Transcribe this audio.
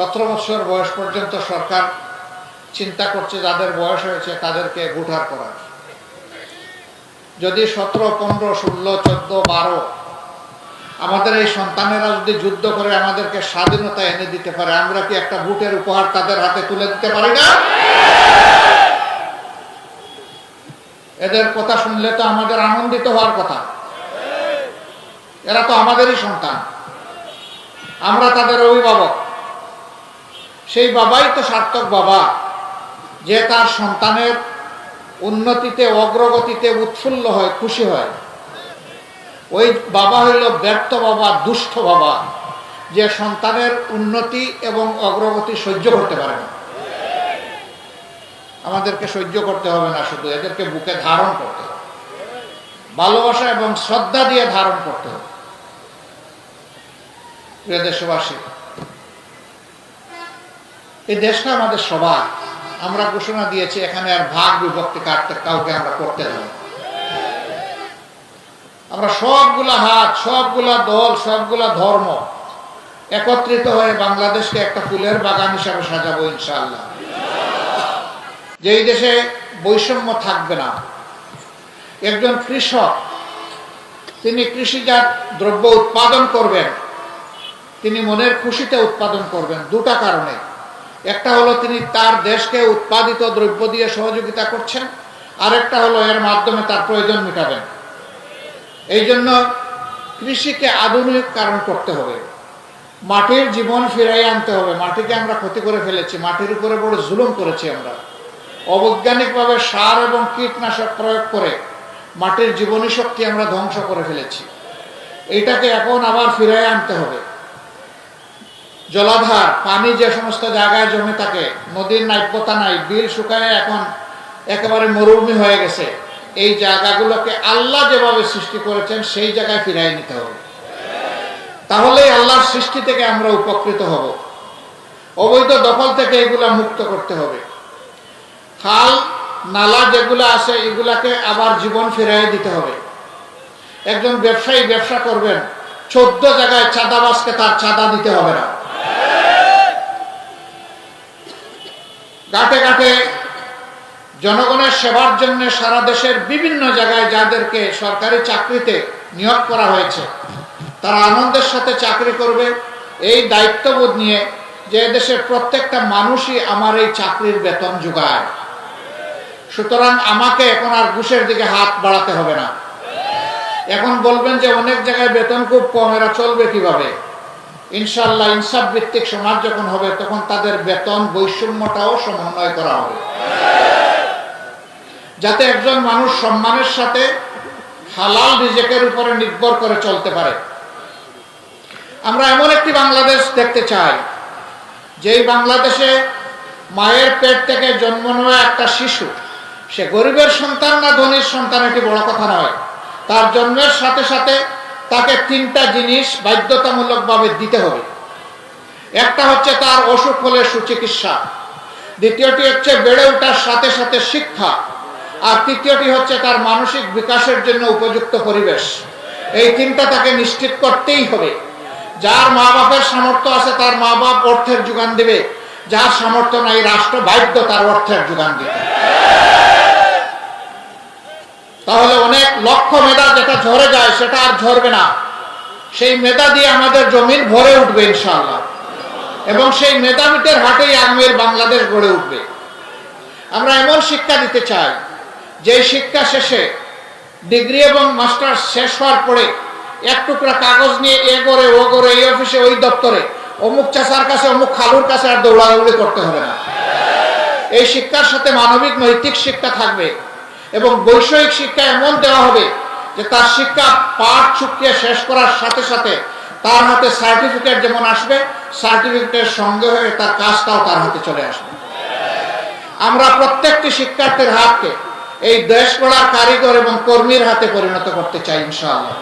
সতেরো বছর বয়স পর্যন্ত সরকার চিন্তা করছে যাদের বয়স হয়েছে তাদেরকে ভোটার করার। যদি সতেরো, পনেরো, ষোলো, চোদ্দ, বারো আমাদের এই সন্তানেরা যদি যুদ্ধ করে আমাদেরকে স্বাধীনতা এনে দিতে পারে, আমরা কি একটা বুটের উপহার তাদের হাতে তুলে দিতে পারি না? এদের কথা শুনলে তো আমাদের আনন্দিত হওয়ার কথা। এরা তো আমাদেরই সন্তান। আমরা তাদের অভিভাবক। সেই বাবাই তো সার্থক বাবা। যে তার সন্তানের উন্নতিতে, অগ্রগতিতে উৎফুল্ল হয়, খুশি হয়। ওই বাবা হইল ব্যর্থ বাবা দুষ্ট বাবা। যে সন্তানের উন্নতি এবং অগ্রগতি সহ্য করতে পারে না। আমাদেরকে সহ্য করতে হবে না শুধু, এদেরকে বুকে ধারণ করতে হবে। ভালোবাসা এবং শ্রদ্ধা দিয়ে ধারণ করতে হবে। প্রিয় দেশবাসী এই দেশটা আমাদের সবার। আমরা ঘোষণা দিয়েছি, এখানে আর ভাগ বিভক্তি কাটতে কাউকে আমরা করতে দেব। আমরা সবগুলা হাত, সবগুলা দল, সবগুলা ধর্ম একত্রিত হয়ে বাংলাদেশকে একটা ফুলের বাগান হিসাবে সাজাবো ইনশাআল্লাহ। যেই দেশে বৈষম্য থাকবে না, একজন কৃষক, তিনি কৃষিজাত দ্রব্য উৎপাদন করবেন, তিনি মনের খুশিতে উৎপাদন করবেন, দুটা কারণে। একটা হলো তিনি তার দেশকে উৎপাদিত দ্রব্য দিয়ে সহযোগিতা করছেন, আরেকটা হলো এর মাধ্যমে তার প্রয়োজন মেটাবেন। এই জন্য কৃষিকে আধুনিকরণ করতে হবে। মাটির জীবন ফিরাই আনতে হবে। মাটিকে আমরা ক্ষতি করে ফেলেছি, মাটির উপরে বড় জুলুম করেছি আমরা। অবৈজ্ঞানিকভাবে সার এবং কীটনাশক প্রয়োগ করে মাটির জীবনী শক্তি আমরা ধ্বংস করে ফেলেছি। এটাকে এখন আবার ফিরাই আনতে হবে। জলাধার, পানি যে সমস্ত জায়গায় জমে থাকে, নদীর নাব্যতা নাই, বিল শুকায় এখন একেবারে মরুভূমি হয়ে গেছে। এই জায়গাগুলোকে আল্লাহ যেভাবে সৃষ্টি করেছেন, সেই জায়গায় ফিরাই নিতে হবে। তাহলেই আল্লাহর সৃষ্টি থেকে আমরা উপকৃত হব। অবৈধ দখল থেকে এগুলা মুক্ত করতে হবে। খাল, নালা যেগুলো আছে, এগুলাকে আবার জীবন ফিরাই দিতে হবে। একজন ব্যবসায়ী ব্যবসা করবেন, চোদ্দ জায়গায় চাঁদাবাসকে তার চাঁদা দিতে হবে না। ঘাটে ঘাটে জনগণের সেবার জন্য সারা দেশের বিভিন্ন জায়গায় যাদেরকে সরকারি চাকরিতে নিয়োগ করা হয়েছে, তারা আনন্দের সাথে চাকরি করবে। এই দায়িত্ববোধ নিয়ে যে দেশের প্রত্যেকটা মানুষই আমার এই চাকরির বেতন যোগায়। সুতরাং আমাকে এখন আর ঘুষের দিকে হাত বাড়াতে হবে না। এখন বলবেন যে অনেক জায়গায় বেতন খুব কম, এরা চলবে কীভাবে? ইনশাল্লাহ ইনসাফ ভিত্তিক সমাজ যখন হবে, তখন তাদের বেতন বৈষম্যটাও সমন্বয় করা হবে। যাতে একজন মানুষ সম্মানের সাথে হালাল রিজেকের উপরে নির্ভর করে চলতে পারে। আমরা এমন একটি বাংলাদেশ দেখতে চাই, যেই বাংলাদেশে মায়ের পেট থেকে জন্ম নেওয়া একটা শিশু, সে গরিবের সন্তান না ধনীর সন্তান, এটি বড় কথা নয়। তার জন্মের সাথে সাথে তাকে তিনটা জিনিস বাধ্যতামূলকভাবে দিতে হবে। একটা হচ্ছে তার অসুখ হলে সুচিকিৎসা। দ্বিতীয়টি হচ্ছে বেড়ে ওঠার সাথে সাথে শিক্ষা। আর তৃতীয়টি হচ্ছে তার মানসিক বিকাশের জন্য উপযুক্ত পরিবেশ। এই তিনটা তাকে নিশ্চিত করতেই হবে। যার মা বাপের সামর্থ্য আছে তার মা বাপ অর্থের যোগান দেবে। যার সামর্থ্য নাই রাষ্ট্র বাধ্য তার অর্থের যোগান দিতে। তাহলে অনেক লক্ষ মেধা যেটা ঝরে যায়, সেটা আর ঝরবে না। সেই মেধা দিয়ে আমাদের জমিন ভরে উঠবে ইনশাআল্লাহ। এবং সেই মেধাবীটের হাটেই আগামীর বাংলাদেশ গড়ে উঠবে। আমরা এমন শিক্ষা দিতে চাই যে শিক্ষা শেষে ডিগ্রি এবং মাস্টার শেষ হওয়ার পরে এক টুকরা কাগজ নিয়ে এ করে ও করে এই অফিসে, ওই দপ্তরে অমুক চাষার কাছে, অমুক খালুর কাছে আর দৌড়াদৌড়ি করতে হবে না। এই শিক্ষার সাথে মানবিক নৈতিক শিক্ষা থাকবে। এবং বৈষয়িক শিক্ষা এমন দেওয়া হবে যে তার শিক্ষা পাঠ চুক্তিয়া শেষ করার সাথে সাথে তার হাতে সার্টিফিকেট যেমন আসবে সার্টিফিকেটের সঙ্গে হয়ে তার কাজটাও তার হাতে চলে আসবে। আমরা প্রত্যেকটি শিক্ষার্থীর হাতকে এই দেশ গড়ার কারিগর এবং কর্মীর হাতে পরিণত করতে চাই ইনশাআল্লাহ।